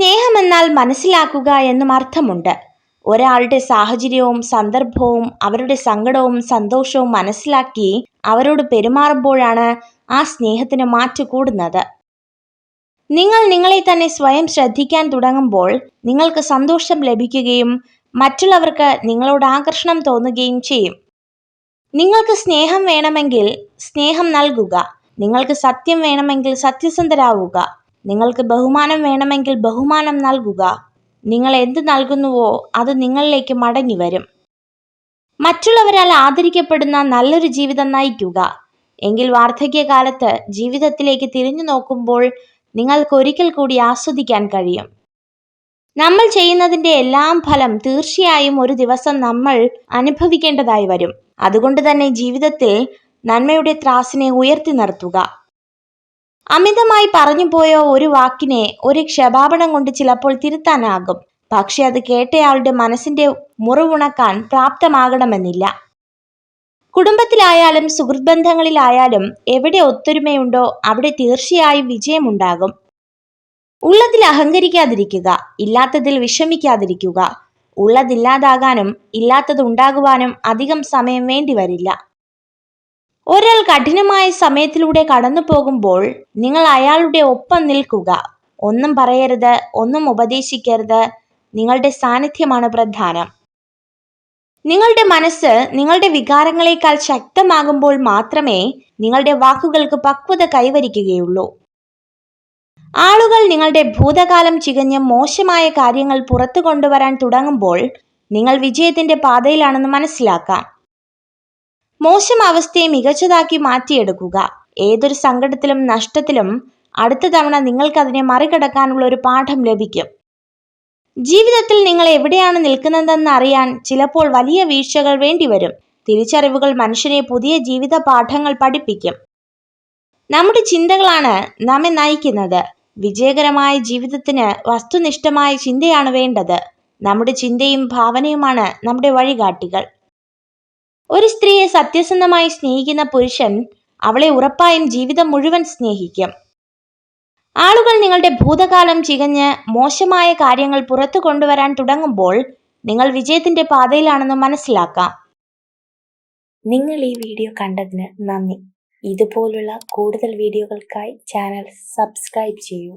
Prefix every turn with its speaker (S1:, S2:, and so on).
S1: സ്നേഹമെന്നാൽ മനസ്സിലാക്കുക എന്നും അർത്ഥമുണ്ട്. ഒരാളുടെ സാഹചര്യവും സന്ദർഭവും അവരുടെ സങ്കടവും സന്തോഷവും മനസ്സിലാക്കി അവരോട് പെരുമാറുമ്പോഴാണ് ആ സ്നേഹത്തിന് മാറ്റു കൂടുന്നത്. നിങ്ങൾ നിങ്ങളെ തന്നെ സ്വയം ശ്രദ്ധിക്കാൻ തുടങ്ങുമ്പോൾ നിങ്ങൾക്ക് സന്തോഷം ലഭിക്കുകയും മറ്റുള്ളവർക്ക് നിങ്ങളോട് ആകർഷണം തോന്നുകയും ചെയ്യും. നിങ്ങൾക്ക് സ്നേഹം വേണമെങ്കിൽ സ്നേഹം നൽകുക. നിങ്ങൾക്ക് സത്യം വേണമെങ്കിൽ സത്യസന്ധരാവുക. നിങ്ങൾക്ക് ബഹുമാനം വേണമെങ്കിൽ ബഹുമാനം നൽകുക. നിങ്ങൾ എന്ത് നൽകുന്നുവോ അത് നിങ്ങളിലേക്ക് മടങ്ങി വരും. മറ്റുള്ളവരാൽ ആദരിക്കപ്പെടുന്ന നല്ലൊരു ജീവിതം നയിക്കുക. എങ്കിൽ വാർദ്ധക്യകാലത്ത് ജീവിതത്തിലേക്ക് തിരിഞ്ഞു നോക്കുമ്പോൾ നിങ്ങൾക്ക് ഒരിക്കൽ കൂടി ആസ്വദിക്കാൻ കഴിയും. നമ്മൾ ചെയ്യുന്നതിന്റെ എല്ലാം ഫലം തീർച്ചയായും ഒരു ദിവസം നമ്മൾ അനുഭവിക്കേണ്ടതായി വരും. അതുകൊണ്ട് തന്നെ ജീവിതത്തിൽ നന്മയുടെ ത്രാസിനെ ഉയർത്തി നിർത്തുക. അമിതമായി പറഞ്ഞുപോയ ഒരു വാക്കിനെ ഒരു ക്ഷമാപണം കൊണ്ട് ചിലപ്പോൾ തിരുത്താനാകും. പക്ഷെ അത് കേട്ടയാളുടെ മനസ്സിന്റെ മുറിവുണക്കാൻ പ്രാപ്തമാകണമെന്നില്ല. കുടുംബത്തിലായാലും സുഹൃത് ബന്ധങ്ങളിലായാലും എവിടെ ഒത്തൊരുമയുണ്ടോ അവിടെ തീർച്ചയായും വിജയമുണ്ടാകും. ഉള്ളതിൽ അഹങ്കരിക്കാതിരിക്കുക ഇല്ലാത്തതിൽ വിഷമിക്കാതിരിക്കുക. ഉള്ളതില്ലാതാകാനും ഇല്ലാത്തത് ഉണ്ടാകുവാനും അധികം സമയം വേണ്ടി വരില്ല ഒരാൾ കഠിനമായ സമയത്തിലൂടെ കടന്നു പോകുമ്പോൾ നിങ്ങൾ അയാളുടെ ഒപ്പം നിൽക്കുക. ഒന്നും പറയരുത് ഒന്നും ഉപദേശിക്കരുത്. നിങ്ങളുടെ സാന്നിധ്യമാണ് പ്രധാനം. നിങ്ങളുടെ മനസ്സ് നിങ്ങളുടെ വികാരങ്ങളെക്കാൾ ശക്തമാകുമ്പോൾ മാത്രമേ നിങ്ങളുടെ വാക്കുകൾക്ക് പക്വത കൈവരിക്കുകയുള്ളൂ. ആളുകൾ നിങ്ങളുടെ ഭൂതകാലം ചികഞ്ഞ മോശമായ കാര്യങ്ങൾ പുറത്തു കൊണ്ടുവരാൻ തുടങ്ങുമ്പോൾ നിങ്ങൾ വിജയത്തിന്റെ പാതയിലാണെന്ന് മനസ്സിലാക്കാം. മോശം അവസ്ഥയെ മികച്ചതാക്കി മാറ്റിയെടുക്കുക. ഏതൊരു സങ്കടത്തിലും നഷ്ടത്തിലും അടുത്ത തവണ നിങ്ങൾക്കതിനെ മറികടക്കാനുള്ള ഒരു പാഠം ലഭിക്കും. ജീവിതത്തിൽ നിങ്ങൾ എവിടെയാണ് നിൽക്കുന്നതെന്ന് അറിയാൻ ചിലപ്പോൾ വലിയ വീഴ്ചകൾ വേണ്ടിവരും. തിരിച്ചറിവുകൾ മനുഷ്യനെ പുതിയ ജീവിത പാഠങ്ങൾ പഠിപ്പിക്കും. നമ്മുടെ ചിന്തകളാണ് നമ്മെ നയിക്കുന്നത്. വിജയകരമായ ജീവിതത്തിന് വസ്തുനിഷ്ഠമായ ചിന്തയാണ് വേണ്ടത്. നമ്മുടെ ചിന്തയും ഭാവനയുമാണ് നമ്മുടെ വഴികാട്ടികൾ. ഒരു സ്ത്രീയെ സത്യസന്ധമായി സ്നേഹിക്കുന്ന പുരുഷൻ അവളെ ഉറപ്പായും ജീവിതം മുഴുവൻ സ്നേഹിക്കും. ആളുകൾ നിങ്ങളുടെ ഭൂതകാലം ചികഞ്ഞ് മോശമായ കാര്യങ്ങൾ പുറത്തു കൊണ്ടുവരാൻ തുടങ്ങുമ്പോൾ നിങ്ങൾ വിജയത്തിന്റെ പാതയിലാണെന്ന് മനസ്സിലാക്കാം.
S2: നിങ്ങൾ ഈ വീഡിയോ കണ്ടതിന് നന്ദി. ഇതുപോലുള്ള കൂടുതൽ വീഡിയോകൾക്കായി ചാനൽ സബ്സ്ക്രൈബ് ചെയ്യൂ.